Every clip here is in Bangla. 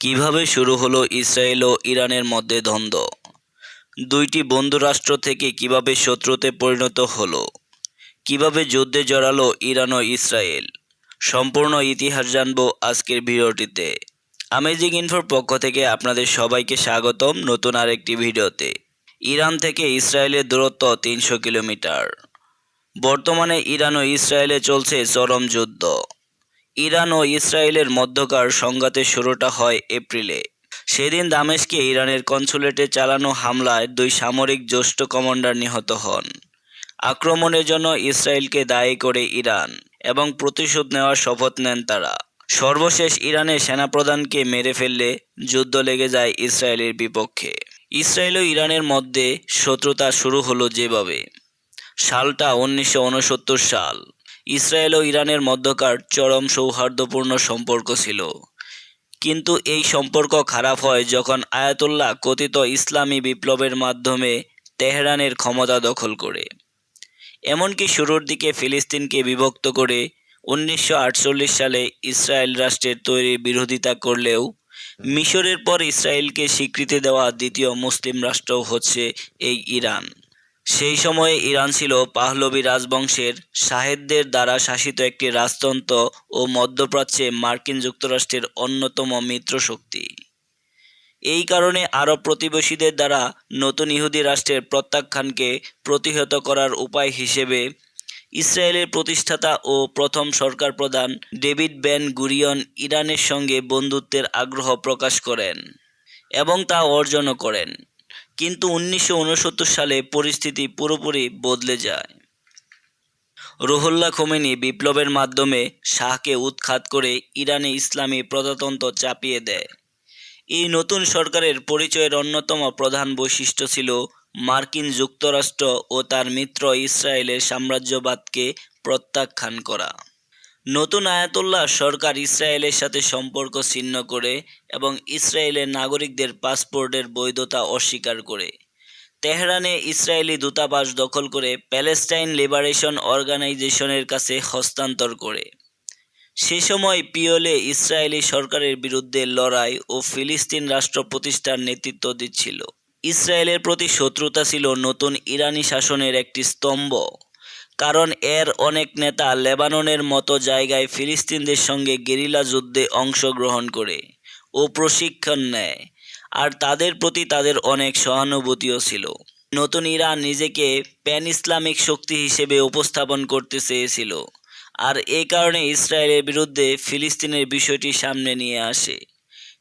কীভাবে শুরু হলো ইসরায়েল ও ইরানের মধ্যে দ্বন্দ্ব? দুইটি বন্ধুরাষ্ট্র থেকে কীভাবে শত্রুতে পরিণত হলো? কীভাবে যুদ্ধে জড়ালো ইরান ও ইসরায়েল? সম্পূর্ণ ইতিহাস জানব আজকের ভিডিওটিতে। আমেজিং ইনফোর পক্ষ থেকে আপনাদের সবাইকে স্বাগতম নতুন আরেকটি ভিডিওতে। ইরান থেকে ইসরায়েলের দূরত্ব তিনশো কিলোমিটার। বর্তমানে ইরান ও ইসরায়েলে চলছে চরম যুদ্ধ। ইরান ও ইসরায়েলের মধ্যকার সংঘাতের শুরুটা হয় এপ্রিলে। সেদিন দামেশকে ইরানের কনসুলেটে চালানো হামলায় দুই সামরিক জ্যেষ্ঠ কমান্ডার নিহত হন। আক্রমণের জন্য ইসরায়েলকে দায়ী করে ইরান এবং প্রতিশোধ নেওয়ার শপথ নেন তারা। সর্বশেষ ইরানের সেনাপ্রধানকে মেরে ফেললে যুদ্ধ লেগে যায় ইসরায়েলের বিপক্ষে। ইসরায়েল ও ইরানের মধ্যে শত্রুতা শুরু হলো যেভাবে। সালটা উনিশশো উনসত্তর সাল। ইসরায়েল ও ইরানের মধ্যকার চরম সৌহার্দ্যপূর্ণ সম্পর্ক ছিল। কিন্তু এই সম্পর্ক খারাপ হয় যখন আয়াতুল্লাহ কথিত ইসলামী বিপ্লবের মাধ্যমে তেহরানের ক্ষমতা দখল করে। এমনকি শুরুর দিকে ফিলিস্তিনকে বিভক্ত করে উনিশশো আটচল্লিশ সালে ইসরায়েল রাষ্ট্রের তৈরির বিরোধিতা করলেও মিশরের পর ইসরায়েলকে স্বীকৃতি দেওয়া দ্বিতীয় মুসলিম রাষ্ট্র হচ্ছে এই ইরান। সেই সময়ে ইরান ছিল পাহলবী রাজবংশের। শাহেদদের দ্বারা শাসিত একটি রাজতন্ত্র ও মধ্যপ্রাচ্যে মার্কিন যুক্তরাষ্ট্রের অন্যতম মিত্র শক্তি। এই কারণে আরব প্রতিবেশীদের দ্বারা নতুন ইহুদি রাষ্ট্রের প্রত্যাখ্যানকে প্রতিহত করার উপায় হিসেবে ইসরায়েলের প্রতিষ্ঠাতা ও প্রথম সরকার প্রধান ডেভিড বেন গুরিয়ন ইরানের সঙ্গে বন্ধুত্বের আগ্রহ প্রকাশ করেন এবং তা অর্জনও করেন। কিন্তু উনিশশো উনসত্তর সালে পরিস্থিতি পুরোপুরি বদলে যায়। রোহল্লা খোমেনি বিপ্লবের মাধ্যমে শাহকে উৎখাত করে ইরানে ইসলামী প্রজাতন্ত্র চাপিয়ে দেয়। এই নতুন সরকারের পরিচয়ের অন্যতম প্রধান বৈশিষ্ট্য ছিল মার্কিন যুক্তরাষ্ট্র ও তার মিত্র ইসরায়েলের সাম্রাজ্যবাদকে প্রত্যাখ্যান করা। নতুন আয়াতুল্লাহ সরকার ইসরায়েলের সাথে সম্পর্ক ছিন্ন করে এবং ইসরায়েলের নাগরিকদের পাসপোর্টের বৈধতা অস্বীকার করে। তেহরানে ইসরায়েলি দূতাবাস দখল করে প্যালেস্টাইন লিবারেশন অর্গানাইজেশনের কাছে হস্তান্তর করে। সে সময় পিওলে ইসরায়েলি সরকারের বিরুদ্ধে লড়াই ও ফিলিস্তিন রাষ্ট্র প্রতিষ্ঠার নেতৃত্ব দিচ্ছিল। ইসরায়েলের প্রতি শত্রুতা ছিল নতুন ইরানি শাসনের একটি স্তম্ভ। কারণ এর অনেক নেতা লেবাননের মতো জায়গায় ফিলিস্তিনদের সঙ্গে গেরিলা যুদ্ধে অংশগ্রহণ করে ও প্রশিক্ষণ নেয়, আর তাদের প্রতি তাদের অনেক সহানুভূতিও ছিল। নতুন ইরান নিজেকে প্যান ইসলামিক শক্তি হিসেবে উপস্থাপন করতে চেয়েছিল, আর এ কারণে ইসরায়েলের বিরুদ্ধে ফিলিস্তিনের বিষয়টি সামনে নিয়ে আসে।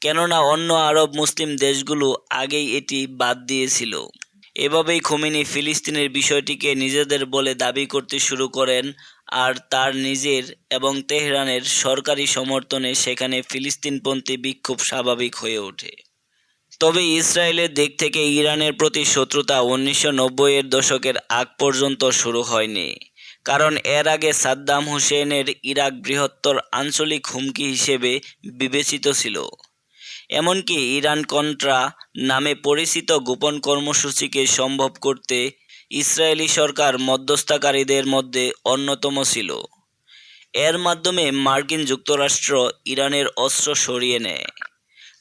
কেননা অন্য আরব মুসলিম দেশগুলো আগেই এটি বাদ দিয়েছিল। এভাবেই খোমেনি ফিলিস্তিনের বিষয়টিকে নিজেদের বলে দাবি করতে শুরু করেন আর তার নিজের এবং তেহরানের সরকারি সমর্থনে সেখানে ফিলিস্তিনপন্থী বিক্ষোভ স্বাভাবিক হয়ে ওঠে। তবে ইসরায়েলের দিক থেকে ইরানের প্রতি শত্রুতা উনিশশো নব্বইয়ের দশকের আগ পর্যন্ত শুরু হয়নি, কারণ এর আগে সাদ্দাম হুসেনের ইরাক বৃহত্তর আঞ্চলিক হুমকি হিসেবে বিবেচিত ছিল। এমনকি ইরান কন্ট্রা নামে পরিচিত গোপন কর্মসূচিকে সম্ভব করতে ইসরায়েলি সরকার মধ্যস্থকারীদের মধ্যে অন্যতম ছিল। এর মাধ্যমে মার্কিন যুক্তরাষ্ট্র ইরানের অস্ত্র সরিয়ে নেয়,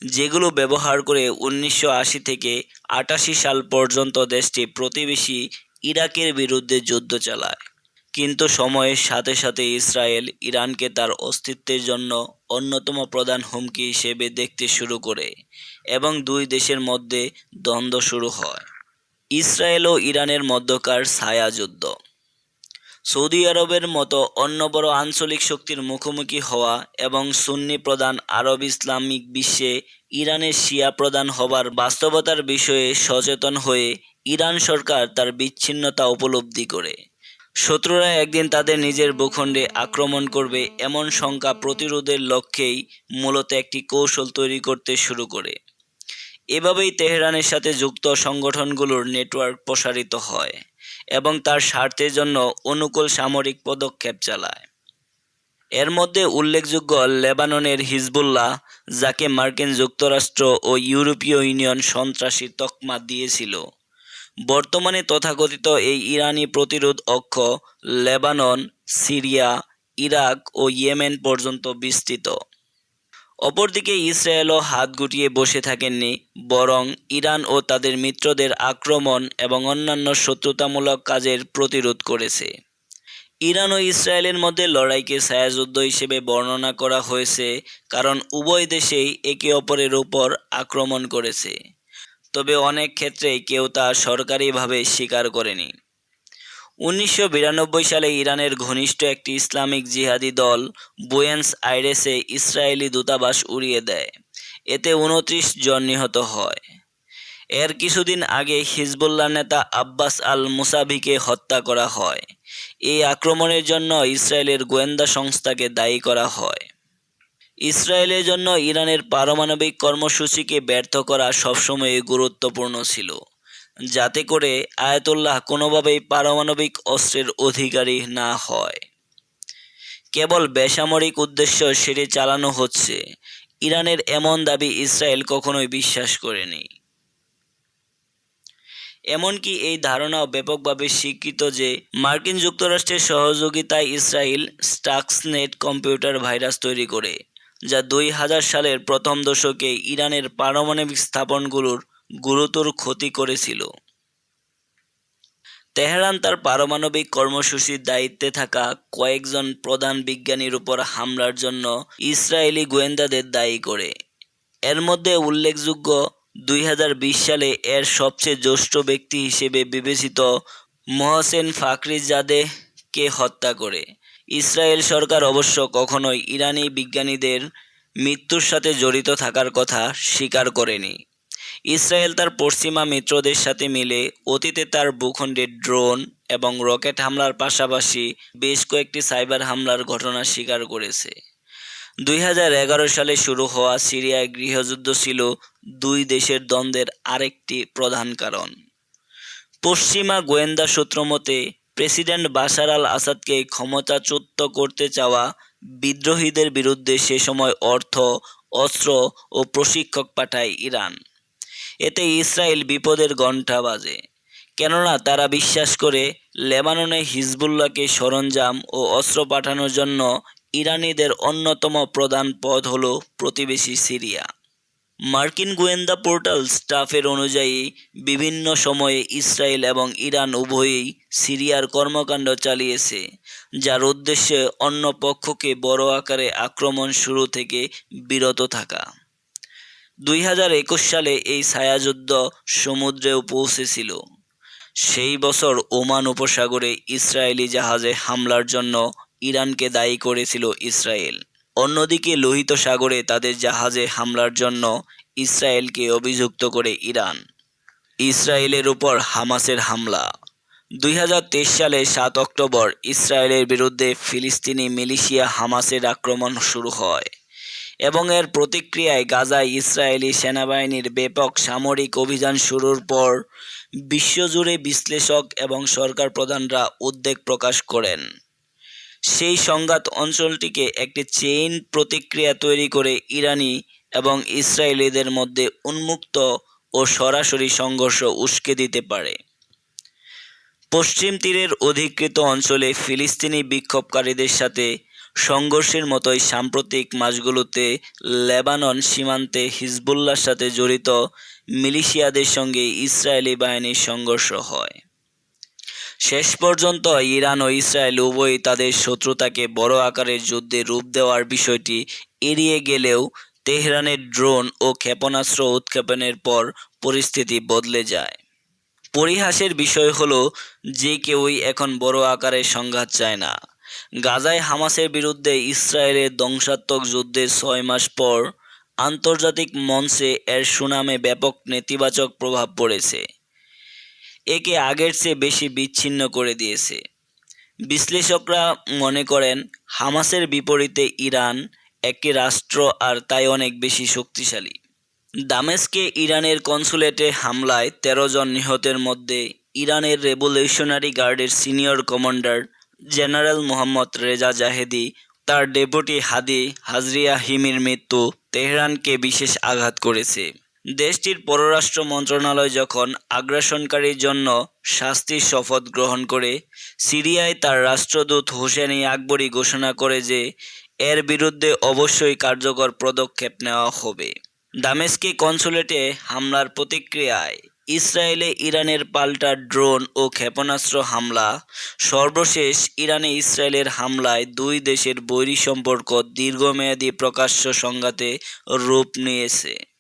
যেগুলো ব্যবহার করে উনিশশো আশি থেকে আটাশি সাল পর্যন্ত দেশটি প্রতিবেশী ইরাকের বিরুদ্ধে যুদ্ধ চালায়। কিন্তু সময়ের সাথে সাথে ইসরায়েল ইরানকে তার অস্তিত্বের জন্য অন্যতম প্রধান হুমকি হিসেবে দেখতে শুরু করে এবং দুই দেশের মধ্যে দ্বন্দ্ব শুরু হয়। ইসরায়েল ও ইরানের মধ্যকার ছায়া যুদ্ধ। সৌদি আরবের মতো অন্য বড় আঞ্চলিক শক্তির মুখোমুখি হওয়া এবং সুন্নি প্রধান আরব ইসলামিক বিশ্বে ইরানের শিয়া প্রধান হবার বাস্তবতার বিষয়ে সচেতন হয়ে ইরান সরকার তার বিচ্ছিন্নতা উপলব্ধি করে। শত্রুরা একদিন তাদের নিজের ভূখণ্ডে আক্রমণ করবে এমন শঙ্কা প্রতিরোধের লক্ষ্যেই মূলত একটি কৌশল তৈরি করতে শুরু করে। এভাবেই তেহরানের সাথে যুক্ত সংগঠনগুলোর নেটওয়ার্ক প্রসারিত হয় এবং তার স্বার্থের জন্য অনুকূল সামরিক পদক্ষেপ চালায়। এর মধ্যে উল্লেখযোগ্য লেবাননের হিজবুল্লাহ, যাকে মার্কিন যুক্তরাষ্ট্র ও ইউরোপীয় ইউনিয়ন সন্ত্রাসী তকমা দিয়েছিল। বর্তমানে তথাকথিত এই ইরানি প্রতিরোধ অক্ষ লেবানন, সিরিয়া, ইরাক ও ইয়েমেন পর্যন্ত বিস্তৃত। অপরদিকে ইসরায়েলও হাত গুটিয়ে বসে থাকেননি, বরং ইরান ও তাদের মিত্রদের আক্রমণ এবং অন্যান্য শত্রুতামূলক কাজের প্রতিরোধ করেছে। ইরান ও ইসরায়েলের মধ্যে লড়াইকে ছায়াযুদ্ধ হিসেবে বর্ণনা করা হয়েছে, কারণ উভয় দেশেই একে অপরের ওপর আক্রমণ করেছে। তবে অনেক ক্ষেত্রেই কেউ তা সরকারিভাবে স্বীকার করেনি। উনিশশো বিরানব্বই সালে ইরানের ঘনিষ্ঠ একটি ইসলামিক জিহাদি দল বুয়েন্স আইরেসে ইসরায়েলি দূতাবাস উড়িয়ে দেয়। এতে উনত্রিশ জন নিহত হয়। এর কিছুদিন আগে হিজবুল্লাহ নেতা আব্বাস আল মুসাভিকে হত্যা করা হয়। এই আক্রমণের জন্য ইসরায়েলের গোয়েন্দা সংস্থাকে দায়ী করা হয়। ইসরায়েলের জন্য ইরানের পারমাণবিক কর্মসূচিকে ব্যর্থ করা সবসময় গুরুত্বপূর্ণ ছিল। যাতে করে আয়াতুল্লাহ কোনোভাবেই পারমাণবিক অস্ত্রের অধিকারী না হয়। কেবল বেসামরিক উদ্দেশ্য সেটি চালানো হচ্ছে। ইরানের এমন দাবি ইসরায়েল কখনোই বিশ্বাস করেনি। এমনকি এই ধারণাও ব্যাপকভাবে স্বীকৃত যে মার্কিন যুক্তরাষ্ট্রের সহযোগিতায় ইসরায়েল স্টাক্সনেট কম্পিউটার ভাইরাস তৈরি করে। যা দুই হাজার সালের প্রথম দশকে ইরানের পারমাণবিক স্থাপনগুলোর গুরুতর ক্ষতি করেছিল। তেহরান তার পারমাণবিক কর্মসূচির দায়িত্বে থাকা কয়েকজন প্রধান বিজ্ঞানীর উপর হামলার জন্য ইসরায়েলি গোয়েন্দাদের দায়ী করে। এর মধ্যে উল্লেখযোগ্য, দুই হাজার বিশ সালে এর সবচেয়ে জ্যেষ্ঠ ব্যক্তি হিসেবে বিবেচিত মহসেন ফাকরিজাদেহকে হত্যা করে। ইসরায়েল সরকার অবশ্য কখনোই ইরানি বিজ্ঞানীদের মৃত্যুর সাথে জড়িত থাকার কথা স্বীকার করেনি। ইসরায়েল তার পশ্চিমা মিত্রদের সাথে মিলে অতীতে তার ভূখণ্ডে ড্রোন এবং রকেট হামলার পাশাপাশি বেশ কয়েকটি সাইবার হামলার ঘটনা স্বীকার করেছে। দুই হাজার এগারো সালে শুরু হওয়া সিরিয়ায় গৃহযুদ্ধ ছিল দুই দেশের দ্বন্দ্বের আরেকটি প্রধান কারণ। পশ্চিমা গোয়েন্দা সূত্র মতে প্রেসিডেন্ট বাশার আল আসাদকে ক্ষমতাচ্যুত করতে চাওয়া বিদ্রোহীদের বিরুদ্ধে সে সময় অর্থ, অস্ত্র ও প্রশিক্ষক পাঠায় ইরান। এতে ইসরায়েল বিপদের ঘণ্টা বাজে। কেননা তারা বিশ্বাস করে, লেবাননে হিজবুল্লাহকে সরঞ্জাম ও অস্ত্র পাঠানোর জন্য ইরানিদের অন্যতম প্রধান পদ হল প্রতিবেশী সিরিয়া। মার্কিন গোয়েন্দা পোর্টাল স্টাফের অনুযায়ী, বিভিন্ন সময়ে ইসরায়েল এবং ইরান উভয়েই সিরিয়ার কর্মকাণ্ড চালিয়েছে, যার উদ্দেশ্যে অন্য পক্ষকে বড় আকারে আক্রমণ শুরু থেকে বিরত থাকা। দুই হাজার একুশ সালে এই ছায়াযুদ্ধ সমুদ্রেও পৌঁছেছিল। সেই বছর ওমান উপসাগরে ইসরায়েলি জাহাজে হামলার জন্য ইরানকে দায়ী করেছিল ইসরায়েল। অন্যদিকে লোহিত সাগরে তাদের জাহাজে হামলার জন্য ইসরায়েলকে অভিযুক্ত করে ইরান। ইসরায়েলের উপর হামাসের হামলা। দুই হাজার তেইশ সালে সাত অক্টোবর ইসরায়েলের বিরুদ্ধে ফিলিস্তিনি মিলিশিয়া হামাসের আক্রমণ শুরু হয় এবং এর প্রতিক্রিয়ায় গাজায় ইসরায়েলি সেনাবাহিনীর ব্যাপক সামরিক অভিযান শুরুর পর বিশ্বজুড়ে বিশ্লেষক এবং সরকার প্রধানরা উদ্বেগ প্রকাশ করেন। সেই সংঘাত অঞ্চলটিকে একটি চেইন প্রতিক্রিয়া তৈরি করে ইরানি এবং ইসরায়েলিদের মধ্যে উন্মুক্ত ও সরাসরি সংঘর্ষ উস্কে দিতে পারে। পশ্চিম তীরের অধিকৃত অঞ্চলে ফিলিস্তিনি বিক্ষোভকারীদের সাথে সংঘর্ষের মতোই সাম্প্রতিক মাসগুলোতে লেবানন সীমান্তে হিজবুল্লার সাথে জড়িত মিলিশিয়াদের সঙ্গে ইসরায়েলি বাহিনীর সংঘর্ষ হয়। শেষ পর্যন্ত ইরান ও ইসরায়েল উভয়ই তাদের শত্রুতাকে বড় আকারের যুদ্ধে রূপ দেওয়ার বিষয়টি এড়িয়ে গেলেও তেহরানের ড্রোন ও ক্ষেপণাস্ত্র উৎক্ষেপণের পর পরিস্থিতি বদলে যায়। পরিহাসের বিষয় হলো যে কেউই এখন বড় আকারের সংঘাত চায় না। গাজায় হামাসের বিরুদ্ধে ইসরায়েলের ধ্বংসাত্মক যুদ্ধের ছয় মাস পর আন্তর্জাতিক মঞ্চে এর সুনামে ব্যাপক নেতিবাচক প্রভাব পড়েছে। একে আগের চেয়ে বেশি বিচ্ছিন্ন করে দিয়েছে। বিশ্লেষকরা মনে করেন, হামাসের বিপরীতে ইরান একটি রাষ্ট্র আর তাই অনেক বেশি শক্তিশালী। দামেস্কে ইরানের কনসুলেটে হামলায় তেরো জন নিহতের মধ্যে ইরানের রেভলিউশনারি গার্ডের senior commander general Mohammad Reza Zahedi, তার ডেপুটি হাদি হাজরিয়া হিমির মৃত্যু তেহরানকে বিশেষ আঘাত করেছে। দেশটির পররাষ্ট্র মন্ত্রণালয় যখন আগ্রাসনকারীর জন্য শাস্তির শপথ গ্রহণ করে, সিরিয়ায় তার রাষ্ট্রদূত হোসেনি আকবরী ঘোষণা করে যে এর বিরুদ্ধে অবশ্যই কার্যকর পদক্ষেপ নেওয়া হবে। দামেস্কি কনসুলেটে হামলার প্রতিক্রিয়ায় ইসরায়েলে ইরানের পাল্টা ড্রোন ও ক্ষেপণাস্ত্র হামলা, সর্বশেষ ইরানে ইসরায়েলের হামলায় দুই দেশের বৈরী সম্পর্ক দীর্ঘমেয়াদী প্রকাশ্য সংঘাতে রূপ নিয়েছে।